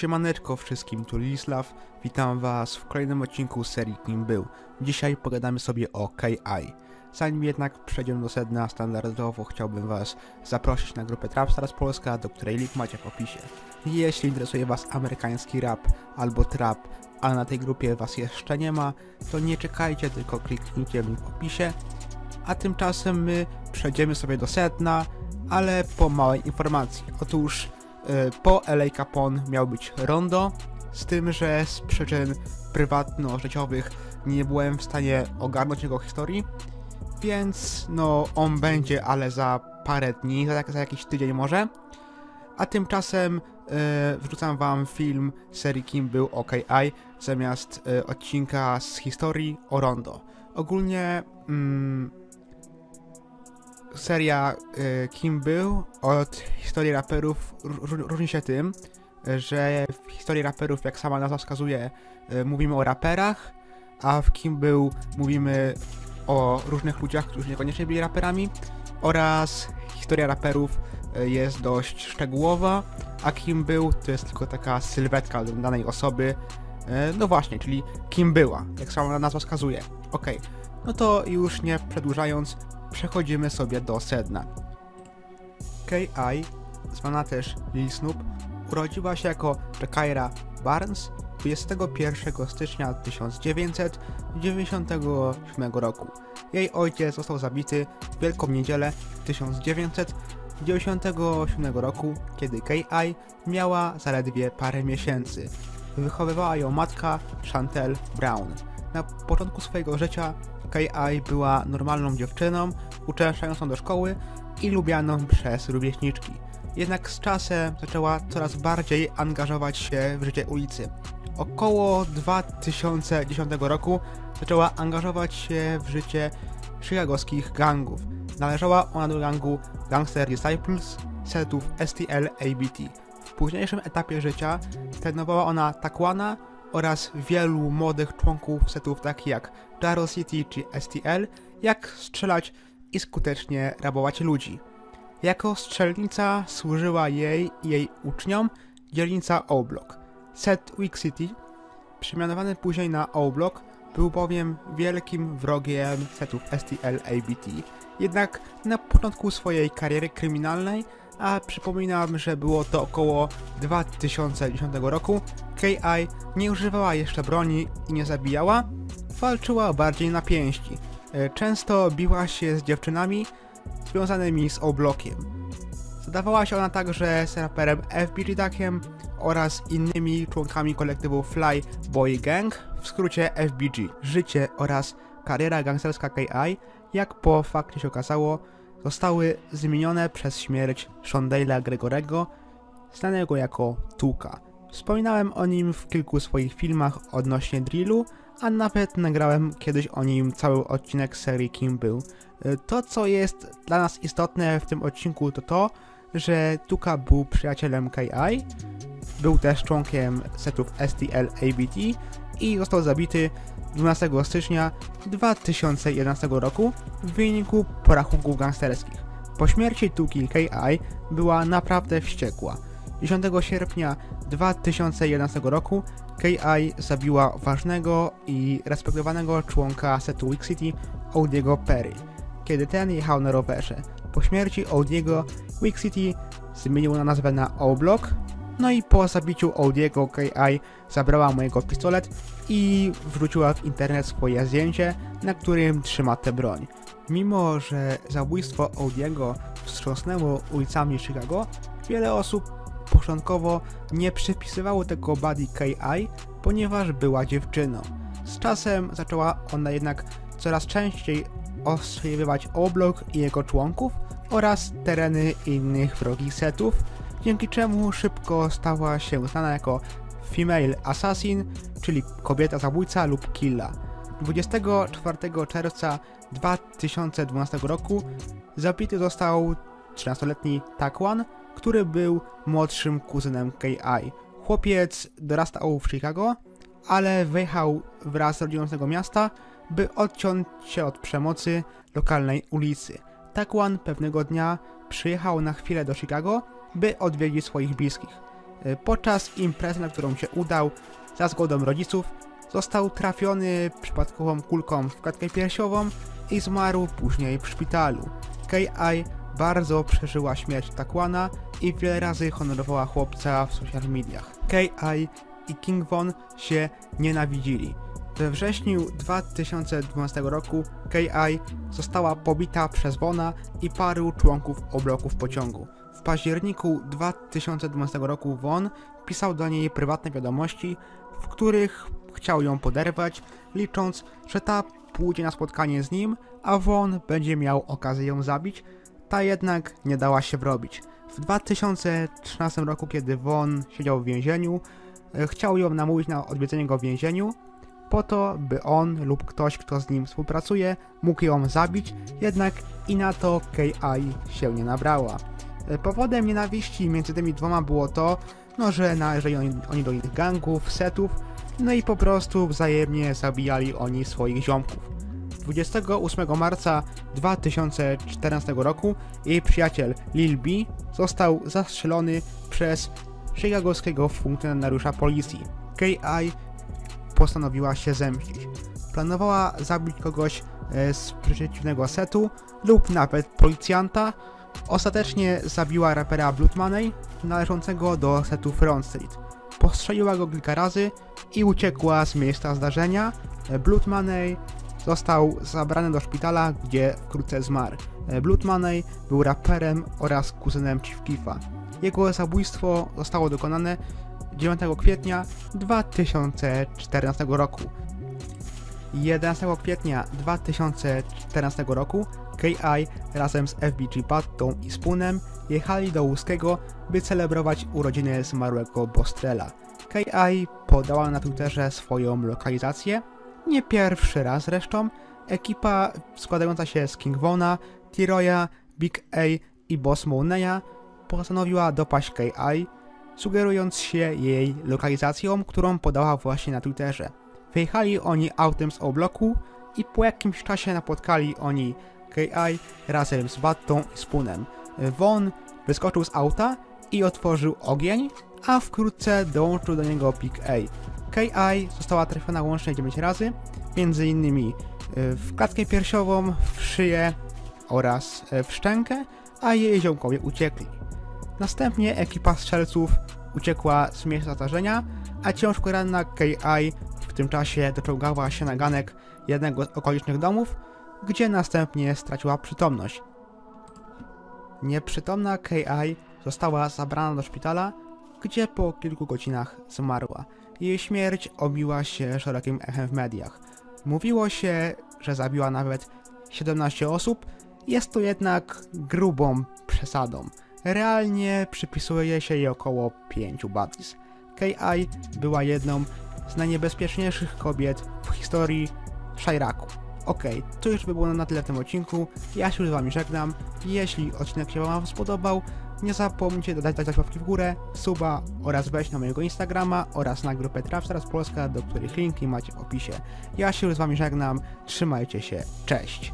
Siemaneczko wszystkim, tu Lislav. Witam was w kolejnym odcinku serii Kim Był. Dzisiaj pogadamy sobie o KI. Zanim jednak przejdziemy do sedna, standardowo chciałbym was zaprosić na grupę Trapstars Polska, do której link macie w opisie. Jeśli interesuje was amerykański rap albo trap, a na tej grupie was jeszcze nie ma, to nie czekajcie, tylko kliknijcie link w opisie. A tymczasem my przejdziemy sobie do sedna, ale po małej informacji. Otóż po LA Capone miał być rondo, z tym, że z przyczyn prywatno-życiowych nie byłem w stanie ogarnąć jego historii, więc no on będzie, ale za parę dni, za, za jakiś tydzień może. A tymczasem y, wrzucam wam film serii Kim był OKI zamiast y, odcinka z historii o rondo. Ogólnie mm, seria y, Kim był od historii raperów ró- różni się tym, że w historii raperów, jak sama nazwa wskazuje, y, mówimy o raperach, a w Kim był mówimy o różnych ludziach, którzy niekoniecznie byli raperami oraz historia raperów y, jest dość szczegółowa, a Kim był to jest tylko taka sylwetka danej osoby. No właśnie, czyli kim była, jak sama nazwa wskazuje. Okej, no to już nie przedłużając, przechodzimy sobie do sedna. K.I., zwana też Lil Snoop, urodziła się jako Jakaira Barnes 21 stycznia 1997 roku. Jej ojciec został zabity w Wielką Niedzielę 1997 roku, kiedy K.I. miała zaledwie parę miesięcy. Wychowywała ją matka Chantel Brown. Na początku swojego życia K.I. była normalną dziewczyną, uczęszczającą do szkoły i lubianą przez rówieśniczki. Jednak z czasem zaczęła coraz bardziej angażować się w życie ulicy. Około 2010 roku zaczęła angażować się w życie chicagowskich gangów. Należała ona do gangu Gangster Disciples setów STL ABT. W późniejszym etapie życia trenowała ona Takwana oraz wielu młodych członków setów takich jak Jaro City czy STL, jak strzelać i skutecznie rabować ludzi. Jako strzelnica służyła jej i jej uczniom dzielnica O-Block. Set Week City, przemianowany później na O-Block, był bowiem wielkim wrogiem setów STL ABT. Jednak na początku swojej kariery kryminalnej, a przypominam, że było to około 2010 roku, KI nie używała jeszcze broni i nie zabijała, walczyła bardziej na pięści. E, Często biła się z dziewczynami związanymi z O-Blockiem. Zadawała się ona także z raperem Duckiem oraz innymi członkami kolektywu Fly Boy Gang, w skrócie FBG. Życie oraz kariera gangsterska KI, jak po fakcie się okazało, zostały zmienione przez śmierć Shondale'a Gregorego, znanego jako Tuka. Wspominałem o nim w kilku swoich filmach odnośnie drillu, a nawet nagrałem kiedyś o nim cały odcinek serii Kim był. Y, To, co jest dla nas istotne w tym odcinku, to to, że Tuka był przyjacielem KI, był też członkiem setów STL ABT i został zabity 12 stycznia 2011 roku w wyniku porachunków gangsterskich. Po śmierci Tuki KI była naprawdę wściekła. 10 sierpnia 2011 roku KI zabiła ważnego i respektowanego członka setu Wick City, Audiego Perry, kiedy ten jechał na rowerze. Po śmierci Audiego, Wick City zmienił na nazwę na O-Block, no i po zabiciu Audiego KI zabrała mojego pistolet i wrzuciła w internet swoje zdjęcie, na którym trzyma tę broń. Mimo, że zabójstwo Audiego wstrząsnęło ulicami Chicago, wiele osób początkowo nie przypisywało tego Buddy KI, ponieważ była dziewczyną. Z czasem zaczęła ona jednak coraz częściej ostrzeliwać Oblok i jego członków oraz tereny innych wrogich setów, dzięki czemu szybko stała się znana jako Female Assassin, czyli kobieta zabójca lub killa. 24 czerwca 2012 roku zabity został 13-letni Takwan, który był młodszym kuzynem KI. Chłopiec dorastał w Chicago, ale wyjechał wraz z rodziną z tego miasta, by odciąć się od przemocy lokalnej ulicy. Takwan pewnego dnia przyjechał na chwilę do Chicago, by odwiedzić swoich bliskich. Y, Podczas imprezy, na którą się udał, za zgodą rodziców, został trafiony przypadkową kulką w klatkę piersiową i zmarł później w szpitalu. K.I. bardzo przeżyła śmierć Takwana i wiele razy honorowała chłopca w social mediach. K.I. i King Von się nienawidzili. We wrześniu 2012 roku K.I. została pobita przez Vona i paru członków obloków pociągu. W październiku 2012 roku Von pisał do niej prywatne wiadomości, w których chciał ją poderwać, licząc, że ta pójdzie na spotkanie z nim, a Von będzie miał okazję ją zabić. Ta jednak nie dała się wrobić. W 2013 roku, kiedy Von siedział w więzieniu, e, chciał ją namówić na odwiedzenie go w więzieniu, po to, by on lub ktoś, kto z nim współpracuje, mógł ją zabić, jednak i na to K.I. się nie nabrała. E, Powodem nienawiści między tymi dwoma było to, no, że należeli oni, oni do innych gangów, setów, no i po prostu wzajemnie zabijali oni swoich ziomków. 28 marca 2014 roku jej przyjaciel Lil B został zastrzelony przez chicagowskiego funkcjonariusza policji. K.I. postanowiła się zemścić. Planowała zabić kogoś e, z przeciwnego setu lub nawet policjanta. Ostatecznie zabiła rapera Blood Money należącego do setu Front Street. Postrzeliła go kilka razy i uciekła z miejsca zdarzenia. Blood Money został zabrany do szpitala, gdzie wkrótce zmarł. Blood Money był raperem oraz kuzynem Chief Keefa. Jego zabójstwo zostało dokonane 9 kwietnia 2014 roku. 11 kwietnia 2014 roku K.I. razem z FBG Battą i Spoonem jechali do Łuskiego, by celebrować urodziny zmarłego Bostrela. K.I. podała na Twitterze swoją lokalizację. Nie pierwszy raz zresztą. Ekipa składająca się z King Vona, T-Roya, Big A i Boss Moneya postanowiła dopaść K.I., sugerując się jej lokalizacją, którą podała właśnie na Twitterze. Wyjechali oni autem z obloku i po jakimś czasie napotkali oni K.I. razem z Battą i Spoonem. Von wyskoczył z auta i otworzył ogień, a wkrótce dołączył do niego Big A. K.I. została trafiona łącznie 9 razy, między innymi y, w klatkę piersiową, w szyję oraz y, w szczękę, a jej ziomkowie uciekli. Następnie ekipa strzelców uciekła z miejsca zdarzenia, a ciężko ranna K.I. w tym czasie doczołgała się na ganek jednego z okolicznych domów, gdzie następnie straciła przytomność. Nieprzytomna K.I. została zabrana do szpitala, gdzie po kilku godzinach zmarła. Jej śmierć obiła się szerokim echem w mediach. Mówiło się, że zabiła nawet 17 osób, jest to jednak grubą przesadą. Realnie przypisuje się jej około 5 badis. K.I. była jedną z najniebezpieczniejszych kobiet w historii Shiraku. Okej, to już by było na tyle w tym odcinku. Ja się z wami żegnam. Jeśli odcinek się wam spodobał, nie zapomnijcie dodać, dać łapki w górę, suba oraz wejść na mojego Instagrama oraz na grupę Trapstars Polska, do których linki macie w opisie. Ja się z wami żegnam, trzymajcie się, cześć!